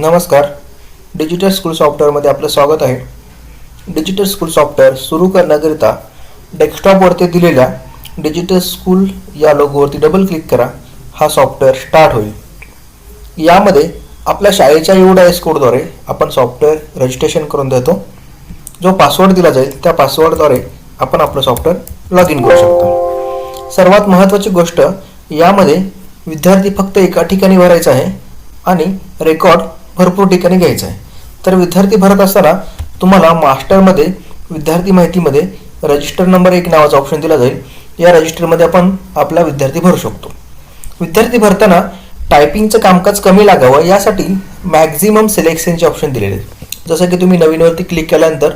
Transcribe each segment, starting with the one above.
नमस्कार. Digital school सॉफ्टवेअरमध्ये आपलं स्वागत आहे. डिजिटल स्कूल सॉफ्टवेअर सुरू करण्याकरिता डेस्कटॉपवरती दिलेल्या डिजिटल स्कूल या लोगोवरती डबल क्लिक करा. हा सॉफ्टवेअर स्टार्ट होईल. यामध्ये आपल्या शाळेच्या यू एस कोडद्वारे आपण सॉफ्टवेअर रजिस्ट्रेशन करून देतो. जो पासवर्ड दिला जाईल त्या पासवर्डद्वारे आपण आपलं सॉफ्टवेअर लॉग इन करू शकतो. सर्वात महत्त्वाची गोष्ट यामध्ये विद्यार्थी फक्त एका ठिकाणी भरायचा आहे आणि रेकॉर्ड भरपूर ठिकाणी घ्यायचं आहे. तर विद्यार्थी भरत असताना तुम्हाला मास्टरमध्ये विद्यार्थी माहितीमध्ये रजिस्टर नंबर एक नावाचा ऑप्शन दिला जाईल. या रजिस्टरमध्ये आपण आपला विद्यार्थी भरू शकतो. विद्यार्थी भरताना टायपिंगचं कामकाज कमी लागावं यासाठी मॅक्झिमम सिलेक्शनचे ऑप्शन दिलेले आहेत. जसं की तुम्ही नवीनवरती क्लिक केल्यानंतर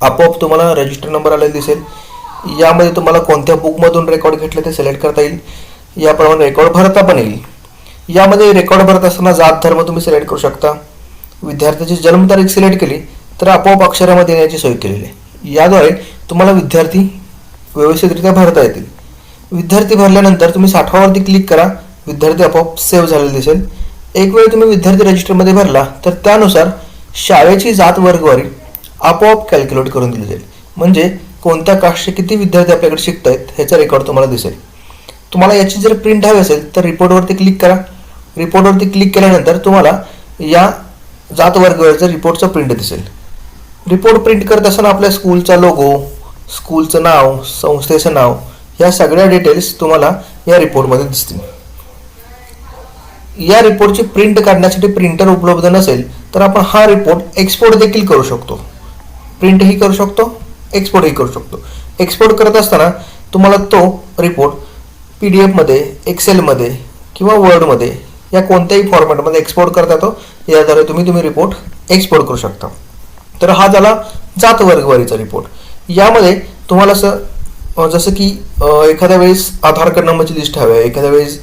आपोआप तुम्हाला रजिस्टर नंबर आलेला दिसेल. यामध्ये तुम्हाला कोणत्या बुकमधून रेकॉर्ड घेतलं ते सिलेक्ट करता येईल. याप्रमाणे रेकॉर्ड भरता पण येईल. यामध्ये रेकॉर्ड भरत असताना जात धर्म तुम्ही सिलेक्ट करू शकता. विद्यार्थ्याची जन्मतारीख सिलेक्ट केली तर आपोआप अक्षरामध्ये येण्याची सोय केलेली आहे. याद्वारे तुम्हाला विद्यार्थी व्यवस्थितरित्या भरता येतील. विद्यार्थी भरल्यानंतर तुम्ही साठवावरती क्लिक करा विद्यार्थी आपोआप सेव्ह झालेला दिसेल. एक वेळ तुम्ही विद्यार्थी रजिस्टरमध्ये भरला तर त्यानुसार शाळेची जात वर्गवारी आपोआप कॅल्क्युलेट करून दिली जाईल. म्हणजे कोणत्या कास्टचे किती विद्यार्थी आपल्याकडे शिकत आहेत ह्याचा रेकॉर्ड तुम्हाला दिसेल. तुम्हाला याची जर प्रिंट हवी असेल तर रिपोर्टवरती क्लिक करा. रिपोर्टवरती क्लिक केल्यानंतर तुम्हाला या जात वर्गावरचं रिपोर्टचं प्रिंट दिसेल. रिपोर्ट प्रिंट करत असताना आपल्या स्कूलचा लोगो स्कूलचं नाव संस्थेचं नाव या सगळ्या डिटेल्स तुम्हाला या रिपोर्टमध्ये दिसतील. या रिपोर्टची प्रिंट काढण्यासाठी प्रिंटर उपलब्ध नसेल तर आपण हा रिपोर्ट एक्सपोर्ट देखील करू शकतो. प्रिंटही करू शकतो एक्सपोर्टही करू शकतो. एक्सपोर्ट करत असताना तुम्हाला तो रिपोर्ट पी डी एफमध्ये एक्सेलमध्ये किंवा वर्डमध्ये या कोणत्याही फॉर्मॅटमध्ये एक्सपोर्ट करता येतो याद्वारे तुम्ही तुम्ही रिपोर्ट एक्सपोर्ट करू शकता. तर हा झाला जात वर्गवारीचा रिपोर्ट यामध्ये तुम्हाला असं जसं की एखाद्या वेळेस आधार कार्ड नंबरची लिस्ट हवी आहे एखाद्या वेळेस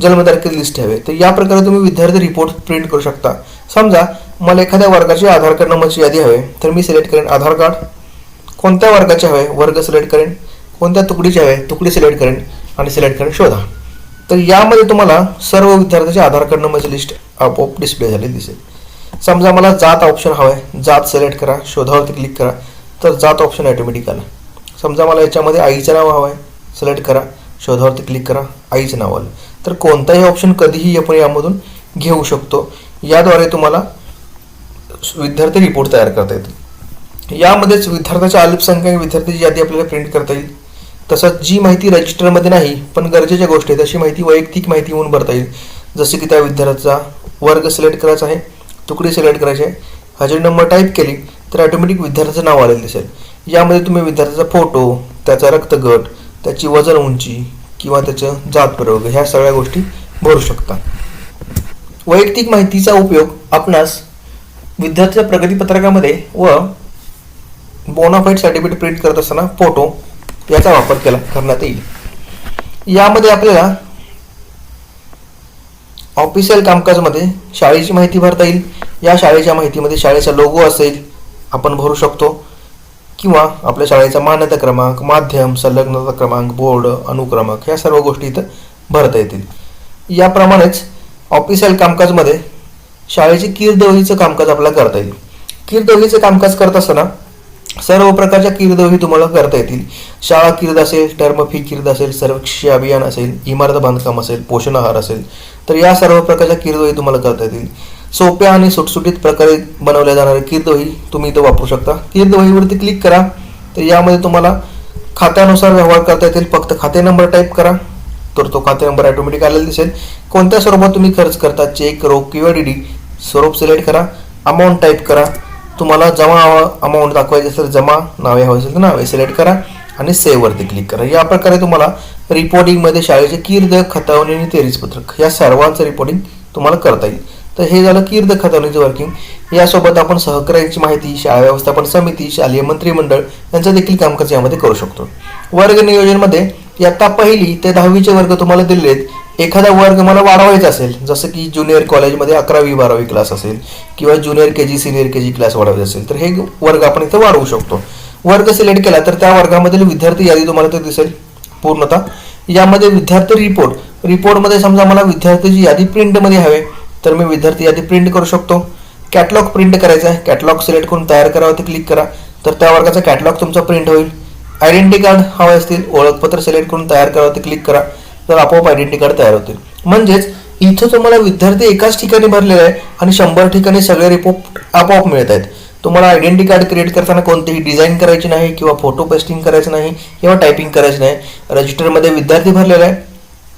जन्मतारखेची लिस्ट हवी आहे तर या प्रकारे तुम्ही विद्यार्थी रिपोर्ट प्रिंट करू शकता. समजा मला एखाद्या वर्गाची आधार कार्ड नंबरची यादी हवी आहे, तर मी सिलेक्ट करेन आधार कार्ड कोणत्या वर्गाचे हवे वर्ग सिलेक्ट करेन. कोणत्या तुकडीचे हवे तुकडी सिलेक्ट करेन आणि सिलेक्ट करेन शोधा. तर यामध्ये तुम्हाला सर्व विद्यार्थ्याचे आधार कार्ड नंबरची लिस्ट आपोआप डिस्प्ले झालेली दिसेल. समजा मला जात ऑप्शन हवं आहे जात सिलेक्ट करा शोधावरती क्लिक करा तर जात ऑप्शन ऑटोमॅटिक आला. समजा मला याच्यामध्ये आईचं नाव हवं आहे सिलेक्ट करा शोधावरती क्लिक करा आईचं नाव आलं. तर कोणताही ऑप्शन कधीही आपण यामधून घेऊ शकतो. याद्वारे तुम्हाला विद्यार्थी रिपोर्ट तयार करता येतील. यामध्येच विद्यार्थ्याच्या अल्पसंख्याक विद्यार्थ्याची यादी आपल्याला प्रिंट करता येईल. तसंच जी माहिती रजिस्टरमध्ये नाही पण गरजेच्या गोष्टी आहेत तशी माहिती वैयक्तिक माहिती म्हणून भरता येईल. जसे की त्या विद्यार्थ्याचा वर्ग सिलेक्ट करायचा आहे तुकडी सिलेक्ट करायची आहे. हजेरी नंबर टाईप केली तर ऑटोमॅटिक विद्यार्थ्याचं नाव आलेलं दिसेल. यामध्ये तुम्ही विद्यार्थ्याचा फोटो त्याचा रक्तगट त्याची वजन उंची किंवा त्याचं जात प्रयोग ह्या सगळ्या गोष्टी भरू शकता. वैयक्तिक माहितीचा उपयोग आपणास विद्यार्थ्याच्या प्रगतीपत्रकामध्ये व बोनाफाईट सर्टिफिकेट प्रिंट करत असताना फोटो याचा वापर केला करण्यात येईल. यामध्ये आपल्याला ऑफिशियल कामकाजमध्ये शाळेची माहिती भरता येईल. या शाळेच्या माहितीमध्ये शाळेचा लोगो असेल आपण भरू शकतो. किंवा आपल्या शाळेचा मान्यता क्रमांक माध्यम संलग्नता क्रमांक बोर्ड अनुक्रमांक ह्या सर्व गोष्टी इथं भरता येतील. याप्रमाणेच ऑफिशियल कामकाजमध्ये शाळेची कीर्दवहीचं कामकाज आपल्याला करता येईल. कीर्दवहीचं कामकाज करत असताना सर्व प्रकारच्या किर्दही तुम्हाला करता येतील. शाळा किर्द असेल टर्म फी किर्द असेल सर्वक्षी अभियान असेल इमारत बांधकाम असेल पोषण आहार असेल तर या सर्व प्रकारच्या किर्दही तुम्हाला करता येतील. सोप्या आणि सुटसुटीत प्रकारे बनवल्या जाणाऱ्या कीर्दवही तुम्ही इथं वापरू शकता. किर्दवहीवरती क्लिक करा. तर यामध्ये तुम्हाला खात्यानुसार व्यवहार करता येतील. फक्त खाते नंबर टाईप करा. तर तो खाते नंबर ऑटोमॅटिक आलेला दिसेल. कोणत्या स्वरूपात तुम्ही खर्च करता चेक रोख किंवा डी डी स्वरूप सिलेक्ट करा. अमाऊंट टाईप करा. तुम्हाला जमा अमाऊंट दाखवायची असेल जमा नावे हवे असेल तर नावे सिलेक्ट करा आणि सेव्हवरती क्लिक करा. या प्रकारे तुम्हाला रिपोर्टिंगमध्ये शाळेचे कीर्द खतावणी आणि तेरीजपत्रक या सर्वांचं रिपोर्टिंग तुम्हाला करता येईल. तर हे झालं कीर्द खतवणीचं वर्किंग यासोबत आपण सहकार्याची माहिती शाळा व्यवस्थापन समिती शालेय मंत्रिमंडळ यांचं देखील कामकाज यामध्ये करू शकतो. वर्ग नियोजनमध्ये इयत्ता पहिली ते दहावीचे वर्ग तुम्हाला दिलेत आहेत. एखादा वर्ग मला वाढवायचा असेल जसं की ज्युनियर कॉलेजमध्ये अकरावी बारावी क्लास असेल किंवा junior K G senior K G class वाढवायचा असेल तर हे वर्ग आपण इथं वाढवू शकतो. वर्ग सिलेक्ट केला तर त्या वर्गामधील विद्यार्थी यादी तुम्हाला ते दिसेल पूर्णतः. यामध्ये विद्यार्थी रिपोर्ट रिपोर्टमध्ये समजा मला विद्यार्थ्याची यादी प्रिंटमध्ये हवे. तर मी विद्यार्थी यादी प्रिंट करू शकतो. कॅटलॉग प्रिंट करायचा आहे. कॅटलॉग सिलेक्ट करून तयार करावं क्लिक करा. तर त्या वर्गाचा कॅटलॉग तुमचा प्रिंट होईल. आयडेंटिटी कार्ड हवे असतील ओळखपत्र सिलेक्ट करून तयार करावं क्लिक करा. तर आपोआप आयडेंटिटी कार्ड तयार होतील. म्हणजेच इथं तुम्हाला विद्यार्थी एकाच ठिकाणी भरलेले आहे आणि शंभर ठिकाणी सगळे रिपोर्ट आपोआप मिळत आहेत. तुम्हाला आयडेंटिटी कार्ड क्रिएट करताना कोणतीही डिझाईन करायची नाही किंवा फोटो पेस्टिंग करायचं नाही किंवा टायपिंग करायचं नाही. रजिस्टरमध्ये विद्यार्थी भरलेला आहे.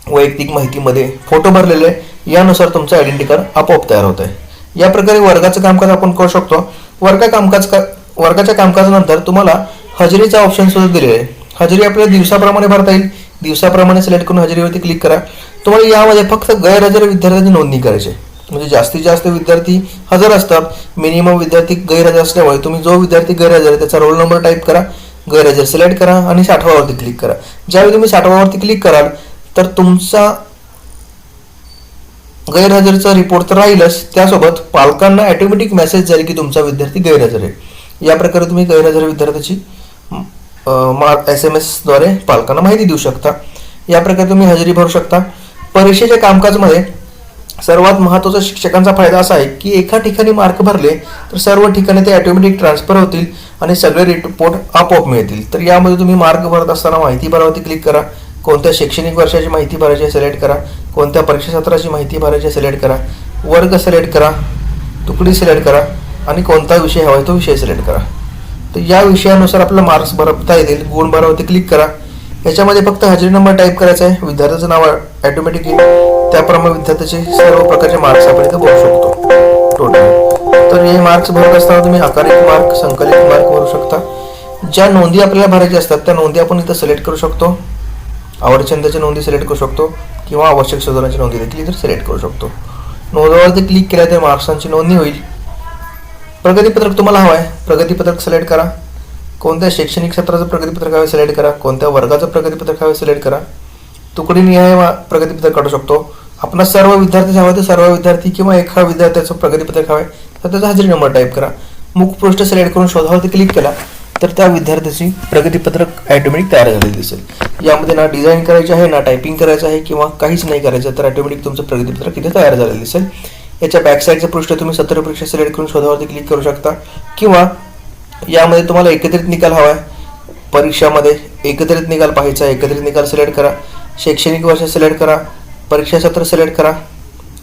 वैयक्तिक माहितीमध्ये फोटो भरलेले आहे. यानुसार तुमचं आयडेंटी कार्ड आपोआप तयार होत आहे या प्रकारे वर्गाचं कामकाज आपण करू शकतो. वर्गा कामकाज का वर्गाच्या कामकाजानंतर तुम्हाला हजेरीचा ऑप्शन सुद्धा दिलेला आहे. हजेरी आपल्याला दिवसाप्रमाणे भरता येईल. दिवसाप्रमाणे सिलेक्ट करून हजेरीवरती क्लिक करा. तुम्हाला यामध्ये फक्त गैरहजर विद्यार्थ्यांची नोंदणी करायची आहे. म्हणजे जास्तीत जास्त विद्यार्थी हजर असतात. मिनिमम विद्यार्थी गैरहजर असल्यामुळे तुम्ही जो विद्यार्थी गैरहजर आहे त्याचा रोल नंबर टाईप करा. गैरहजर सिलेक्ट करा आणि साठवावरती क्लिक करा. ज्यावेळी तुम्ही साठवावरती क्लिक कराल तर तुमचा गैरहजेरीचा रिपोर्ट तर राहीलच. त्यासोबत पालकांना ॲटोमॅटिक मेसेज जाईल की तुमचा विद्यार्थी गैरहजर आहे. या प्रकारे तुम्ही गैरहजर विद्यार्थ्याची एस एम एसद्वारे पालकांना माहिती देऊ शकता. या प्रकारे तुम्ही हजेरी भरू शकता. परीक्षेच्या कामकाजमध्ये सर्वात महत्त्वाचा शिक्षकांचा फायदा असा आहे की एका ठिकाणी मार्क भरले तर सर्व ठिकाणी ते ॲटोमॅटिक ट्रान्सफर होतील आणि सगळे रिपोर्ट आपोआप मिळतील. तर यामध्ये तुम्ही मार्क भरत असताना माहिती भरावरती क्लिक करा. कोणत्या शैक्षणिक वर्षाची माहिती भरायची आहे सिलेक्ट करा. कोणत्या परीक्षा सत्राची माहिती भरायची आहे सिलेक्ट करा. वर्ग सिलेक्ट करा. तुकडी सिलेक्ट करा. आणि कोणता विषय हवा आहे तो विषय सिलेक्ट करा. तर या विषयानुसार आपल्याला मार्क्स भरता येतील. गुण भरावरती क्लिक करा. याच्यामध्ये फक्त हजेरी नंबर टाईप करायचा आहे. विद्यार्थ्याचं नाव ऑटोमॅटिक येईल. त्याप्रमाणे विद्यार्थ्याचे सर्व प्रकारचे मार्क्स आपण इथं भरू शकतो. टोटल तर हे मार्क्स भरत असताना तुम्ही आकारिक मार्क संकलित मार्क भरू शकता. ज्या नोंदी आपल्याला भरायच्या असतात त्या नोंदी आपण इथं सिलेक्ट करू शकतो. आवडछंदाच्या नोंदी सिलेक्ट करू शकतो किंवा आवश्यक सुधारणाच्या नोंदी देखील इथं सिलेक्ट करू शकतो. नोंदवरती क्लिक केल्या तर मार्क्सांची नोंदणी होईल. प्रगतीपत्रक तुम्हाला हवं आहे प्रगतीपत्रक सिलेक्ट करा. कोणत्या शैक्षणिक सत्राचं प्रगतीपत्रक हवे सिलेक्ट करा. कोणत्या वर्गाचं प्रगतीपत्रक हवे सिलेक्ट करा. तुकडी निहाय प्रगतीपत्रक काढू शकतो. आपला सर्व विद्यार्थी हवा तर सर्व विद्यार्थी किंवा एका विद्यार्थ्याचं प्रगतीपत्रक हवे तर त्याचा हजेरी नंबर टाईप करा. मुखपृष्ठ सिलेक्ट करून शोधावरती क्लिक केला. तर त्या विद्यार्थ्याची प्रगतीपत्रक ॲटोमॅटिक तयार झालेली दिसेल. यामध्ये ना डिझाईन करायची आहे ना टायपिंग करायचं आहे किंवा काहीच नाही करायचं तर ॲटोमॅटिक तुमचं प्रगतीपत्रक इथे तयार झालेलं दिसेल. याच्या बॅकसाईडचं पृष्ठ तुम्ही सत्र परीक्षा सिलेक्ट करून शोधावरती क्लिक करू शकता. किंवा यामध्ये तुम्हाला एकत्रित निकाल हवा आहे. परीक्षामध्ये एकत्रित निकाल पाहायचा एकत्रित निकाल सिलेक्ट करा. शैक्षणिक वर्ष सिलेक्ट करा. परीक्षा सत्र सिलेक्ट करा.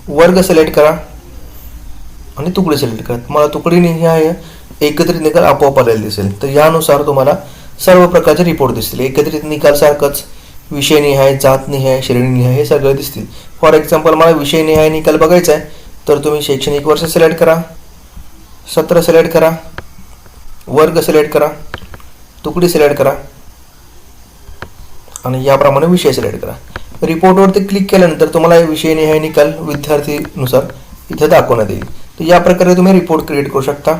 वर्ग सिलेक्ट करा. आणि तुकडी सिलेक्ट करा. तुम्हाला ह्या आहे. एकत्रित निकाल आपोआप आलेला दिसेल. तर यानुसार तुम्हाला सर्व प्रकारचे रिपोर्ट दिसतील. एकत्रित निकाल सारखंच विषय निहाय जात निहाय श्रेणी निहाय हे सगळे दिसतील. फॉर एक्झाम्पल मला विषय निहाय निकाल बघायचा आहे तर तुम्ही शैक्षणिक वर्ष सिलेक्ट करा सत्र सिलेक्ट करा वर्ग सिलेक्ट करा तुकडी सिलेक्ट करा आणि याप्रमाणे विषय सिलेक्ट करा. रिपोर्टवरती क्लिक केल्यानंतर तुम्हाला हे विषय निहाय निकाल विद्यार्थीनुसार इथं दाखवण्यात येईल. तर या प्रकारे तुम्ही रिपोर्ट क्रिएट करू शकता.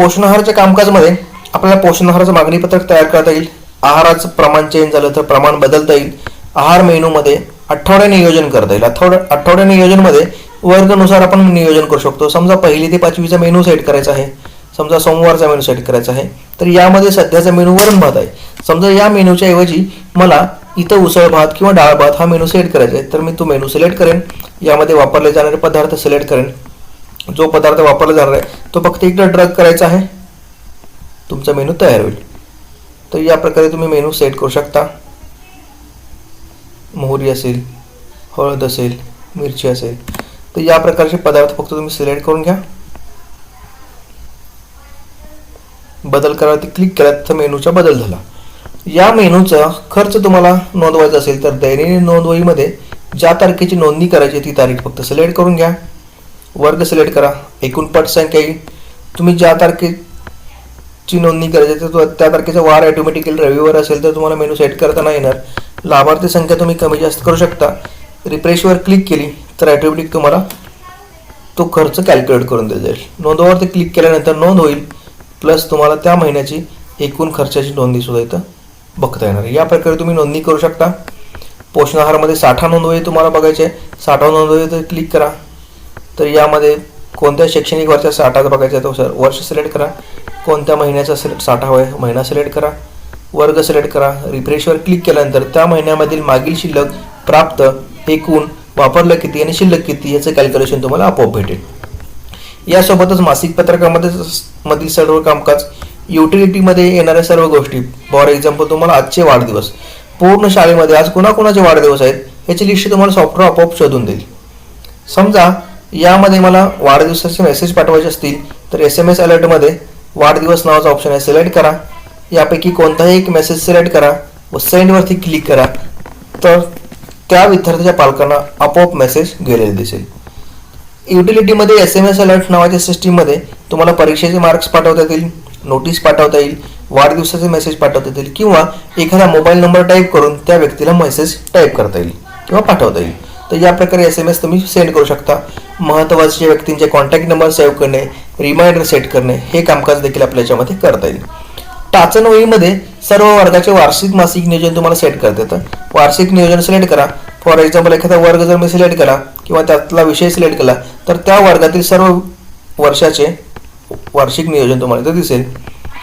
पोषण आहाराच्या कामकाजमध्ये आपल्याला पोषण आहाराचं मागणी पत्रक तयार करता येईल. आहाराचं प्रमाण चेंज झालं तर प्रमाण बदलता येईल. आहार मेनूमध्ये आठवड्या नियोजन करता येईल. आठवड्या आठवड्या नियोजनमध्ये वर्गनुसार आपण नियोजन करू शकतो. समजा पहिली ते पाचवीचा मेनू सेट करायचा आहे. समजा सोमवारचा मेनू सेट करायचा आहे. तर यामध्ये सध्याचा मेनू वरण भात आहे. समजा या मेनूच्या ऐवजी मला इथं उसळ भात किंवा डाळ भात हा मेनू सिलेक्ट करायचा आहे. तर मी तो मेनू सिलेक्ट करेन. यामध्ये वापरले जाणारे पदार्थ सिलेक्ट करेन. जो पदार्थ वापरला जाणार आहे तो फक्त एकदा ड्रग करायचा आहे. तुमचा मेनू तयार होईल. तर या प्रकारे तुम्ही मेनू सेट करू शकता. मोहरी असेल हळद असेल मिरची असेल. तर या प्रकारचे पदार्थ फक्त तुम्ही सिलेक्ट करून घ्या. बदल करावरती क्लिक केला तर मेनूचा बदल झाला. या मेनूचा खर्च तुम्हाला नोंदवायचा असेल तर दैनंदिन नोंदवहीमध्ये ज्या तारखेची नोंदणी करायची ती तारीख फक्त सिलेक्ट करून घ्या. वर्ग सिलेक्ट करा. एकूण पट संख्या येईल. तुम्ही ज्या तारखेची नोंदणी करायची तर त्या तारखेचा वार ऑटोमॅटिकली रविवार असेल तर तुम्हाला मेनू सेट करताना येणार. लाभार्थी संख्या तुम्ही कमी जास्त करू शकता. रिफ्रेशवर क्लिक केली तर ॲटोमॅटिक तुम्हाला तो खर्च कॅल्क्युलेट करून दिला जाईल. नोंदवरती क्लिक केल्यानंतर नोंद होईल प्लस तुम्हाला त्या महिन्याची एकूण खर्चाची नोंदणी सुद्धा इथं बघता येणार या प्रकारे तुम्ही नोंदणी करू शकता. पोषण आहारामध्ये साठा नोंदवही तुम्हाला बघायचे आहे. साठा नोंदवही तर क्लिक करा. तर यामध्ये कोणत्या शैक्षणिक वर्षाचा साठा बघायचा तो सर? वर्ष सिलेक्ट करा. कोणत्या महिन्याचा सिलेक्ट साठा हवा आहे? महिना सिलेक्ट करा. वर्ग सिलेक्ट करा. रिफ्रेशवर क्लिक केल्यानंतर त्या महिन्यामधील मागील शिल्लक प्राप्त एकूण वापरलं किती आणि शिल्लक किती याचं कॅल्क्युलेशन तुम्हाला आपोआप भेटेल. यासोबतच मासिक पत्रकामध्ये मधील सर्व कामकाज युटिलिटीमध्ये येणाऱ्या सर्व गोष्टी फॉर एक्झाम्पल तुम्हाला आजचे वाढदिवस पूर्ण शाळेमध्ये आज कोणाकोणाचे वाढदिवस आहेत याची लिस्ट तुम्हाला सॉफ्टवेअर आपोआप शोधून देईल. समजा यामध्ये मला वाढदिवसाचे मेसेज पाठवायचे असतील तर एस एम एस अलर्टमध्ये वाढदिवस नावाचा ऑप्शन आहे सिलेक्ट करा. यापैकी कोणताही एक मेसेज सिलेक्ट करा व सेंडवरती क्लिक करा. तर त्या विद्यार्थ्याच्या पालकांना आपोआप मेसेज गेलेले दिसेल. युटिलिटीमध्ये एस एम एस अलर्ट नावाच्या सिस्टीममध्ये तुम्हाला परीक्षेचे मार्क्स पाठवता येतील नोटीस पाठवता येईल वाढदिवसाचे मेसेज पाठवता येतील किंवा एखादा मोबाईल नंबर टाईप करून त्या व्यक्तीला मेसेज टाईप करता येईल किंवा पाठवता येईल. तर या प्रकारे एस एम एस तुम्ही सेंड करू शकता. महत्त्वाच्या व्यक्तींचे कॉन्टॅक्ट नंबर सेव्ह करणे रिमाइंडर सेट करणे हे कामकाज देखील आपल्या याच्यामध्ये करता येईल. टाचन वहीमध्ये सर्व वर्गाचे वार्षिक मासिक नियोजन तुम्हाला सेट करता येतं. वार्षिक नियोजन सिलेक्ट करा. फॉर एक्झाम्पल एखादा वर्ग जर मी सिलेक्ट केला किंवा त्यातला विषय सिलेक्ट केला तर त्या वर्गातील सर्व वर्षाचे वार्षिक नियोजन तुम्हाला इथं दिसेल.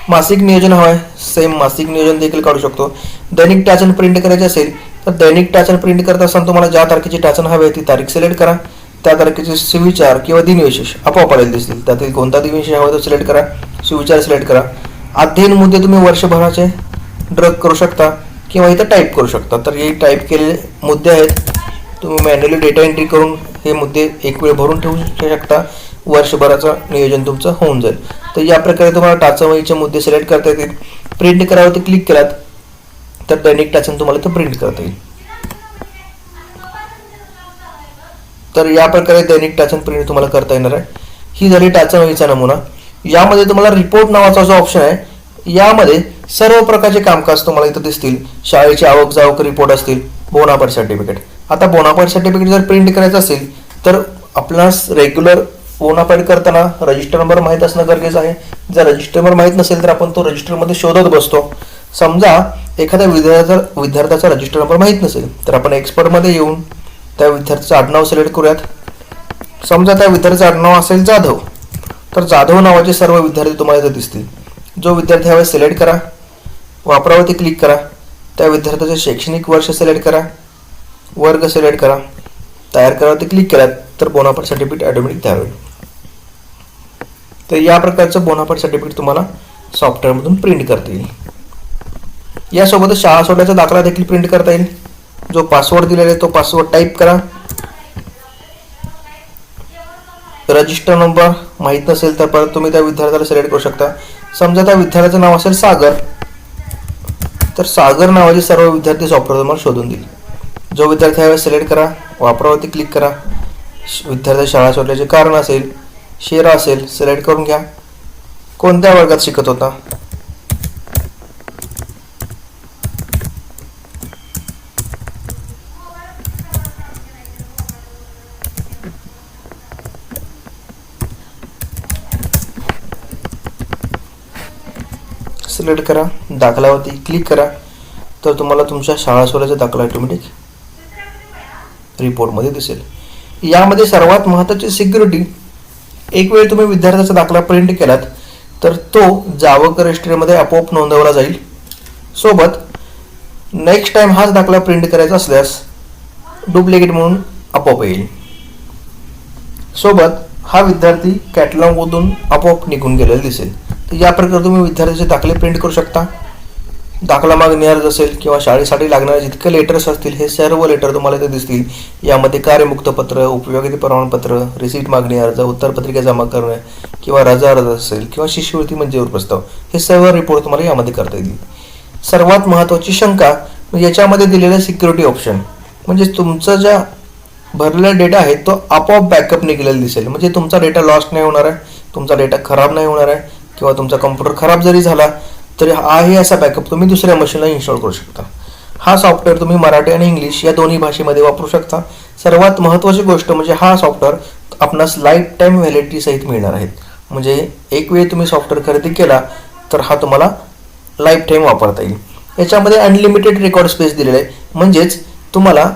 मासिक नियोजन हवं आहे सेम मासिक नियोजन देखील काढू शकतो. दैनिक टाचन प्रिंट करायचे असेल तर दैनिक टाचन प्रिंट करत असताना तुम्हाला ज्या तारखेची टाचन हवी आहे ती तारीख सिलेक्ट करा. त्या तारखेचे सुविचार किंवा दिनविशेष आपोआप आलेले दिसतील. त्यातील कोणता दिनविशेष हवा तो सिलेक्ट करा. सुविचार सिलेक्ट करा. अध्ययन मुद्दे तुम्ही वर्षभराचे ड्रग करू शकता किंवा इथं टाईप करू शकता. तर हे टाईप केलेले मुद्दे आहेत. तुम्ही मॅन्युअली डेटा एंट्री करून हे मुद्दे एक वेळ भरून ठेवू शकता. वर्षभराचं नियोजन तुमचं होऊन जाईल. तर या प्रकारे तुम्हाला टाचवळीचे मुद्दे सिलेक्ट करता येतील. प्रिंट करावरती क्लिक केलात. तर दैनिक टाचन तुम्हाला इथं प्रिंट करता येईल. तर या प्रकारे दैनिक टाचन प्रिंट तुम्हाला करता येणार आहे. ही झाली टाचनवळीचा नमुना. यामध्ये तुम्हाला रिपोर्ट नावाचा जो ऑप्शन आहे यामध्ये सर्व प्रकारचे कामकाज तुम्हाला इथं दिसतील. शाळेची आवक जावक रिपोर्ट असतील बोनाफाईड सर्टिफिकेट आता बोनाफाईड सर्टिफिकेट जर प्रिंट करायचं असेल तर आपणास रेग्युलर बोनाफाईड करताना रजिस्टर नंबर माहीत असणं गरजेचं आहे. जर रजिस्टर नंबर माहीत नसेल तर आपण तो रजिस्टरमध्ये शोधत बसतो. समजा एखाद्या विद्यार्थ्याचा विद्यार्थ्याचा रजिस्टर नंबर माहीत नसेल तर आपण एक्सपर्टमध्ये येऊन त्या विद्यार्थ्याचं आडनाव सिलेक्ट करूयात. समजा त्या विद्यार्थ्याचं आडनाव असेल जाधव तर जाधव नावाचे सर्व विद्यार्थी तुम्हाला इथे दिसतील. जो विद्यार्थी हवे सिलेक्ट करा वापरावरती क्लिक करा त्या विद्यार्थ्याचे शैक्षणिक वर्ष सिलेक्ट करा वर्ग सिलेक्ट करा तयार करावरती क्लिक केलात तर बोनापट सर्टिफिकेट ऑटोमॅटिक तयार होईल. तर या प्रकारचं बोनापट सर्टिफिकेट तुम्हाला सॉफ्टवेअरमधून प्रिंट करता येईल. यासोबतच शाळा सोडल्याचा दाखला देखील प्रिंट करता येईल. जो पासवर्ड दिलेला आहे तो पासवर्ड टाईप करा. रजिस्टर नंबर माहीत नसेल तर परत तुम्ही त्या विद्यार्थ्याला सिलेक्ट करू शकता. समजा त्या विद्यार्थ्याचं नाव असेल सागर तर सागर नावाचे सर्व विद्यार्थी सॉफ्टवेअर तुम्हाला शोधून देईल. जो विद्यार्थी यावेळेस सिलेक्ट करा वापरावरती क्लिक करा. विद्यार्थी शाळा सोडल्याचे कारण असेल शेरा असेल सिलेक्ट करून घ्या. कोणत्या वर्गात शिकत होता? सिलेक्ट करा दाखलावरती क्लिक करा तर तुम्हाला तुमच्या शाळा सोडायचा दाखला ऑटोमॅटिक रिपोर्टमध्ये दिसेल. यामध्ये सर्वात महत्त्वाची सिक्युरिटी एक वेळ तुम्ही विद्यार्थ्याचा दाखला प्रिंट केलात तर तो जावक रजिस्ट्रीमध्ये आपोआप नोंदवला जाईल. सोबत नेक्स्ट टाइम हाच दाखला प्रिंट करायचा असल्यास डुप्लिकेट म्हणून आपोआप येईल. सोबत हा विद्यार्थी कॅटलॉगमधून आपोआप निघून गेलेला दिसेल. तर या प्रकारे तुम्ही विद्यार्थ्याचे दाखले प्रिंट करू शकता. दाखला मागणी अर्ज असेल किंवा शाळेसाठी लागणारे जितके लेटर्स असतील हे सर्व लेटर तुम्हाला इथे दिसतील. यामध्ये कार्यमुक्त पत्र उपयोगिता प्रमाणपत्र रिसीट मागणी अर्ज उत्तरपत्रिका जमा करणे किंवा रजा अर्ज असेल किंवा शिष्यवृत्ती म्हणजे मंजूर प्रस्ताव हे सर्व रिपोर्ट तुम्हाला यामध्ये करता येतील. सर्वात महत्त्वाची शंका म्हणजे याच्यामध्ये दिलेलं सिक्युरिटी ऑप्शन म्हणजे तुमचा ज्या भरलेला डेटा आहे तो आपोआप बॅकअप निघालेला दिसेल. म्हणजे तुमचा डेटा लॉस्ट नाही होणार आहे तुमचा डेटा खराब नाही होणार आहे. किंवा तुमचा कम्प्युटर खराब जरी झाला तरी हा आहे असा बॅकअप तुम्ही दुसऱ्या मशीनला इन्स्टॉल करू शकता. हा सॉफ्टवेअर तुम्ही मराठी आणि इंग्लिश या दोन्ही भाषेमध्ये वापरू शकता. सर्वात महत्त्वाची गोष्ट म्हणजे हा सॉफ्टवेअर आपणास लाईफ टाईम व्हॅलिडिटी सहित मिळणार आहेत म्हणजे एक वेळ तुम्ही सॉफ्टवेअर खरेदी केला तर हा तुम्हाला लाईफ टाईम वापरता येईल. याच्यामध्ये अनलिमिटेड रेकॉर्ड स्पेस दिलेला आहे. म्हणजेच तुम्हाला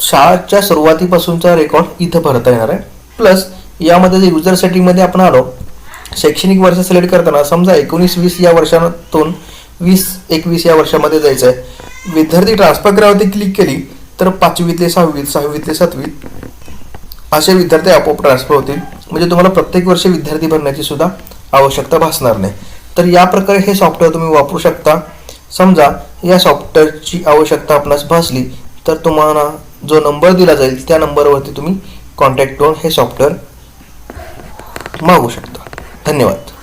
शाळेच्या सुरुवातीपासूनचा रेकॉर्ड इथं भरता येणार आहे. प्लस यामध्ये जे युजर सेटिंगमध्ये आपण आलो शैक्षणिक वर्ष सिलेक्ट करताना समजा एकोणीस वीस या वर्षातून वीस एकवीस या वर्षामध्ये जायचं आहे विद्यार्थी ट्रान्सफर करावरती क्लिक केली तर पाचवीतले सहावीत सहावीतले सातवीत असे विद्यार्थी आपोआप ट्रान्सफर होतील. म्हणजे तुम्हाला प्रत्येक वर्षी विद्यार्थी भरण्याची सुद्धा आवश्यकता भासणार नाही. तर या प्रकारे हे सॉफ्टवेअर तुम्ही वापरू शकता. समजा या सॉफ्टवेअरची आवश्यकता आपणास भासली तर तुम्हाला जो नंबर दिला जाईल त्या नंबरवरती तुम्ही कॉन्टॅक्ट करून हे सॉफ्टवेअर मागू शकता. धन्यवाद.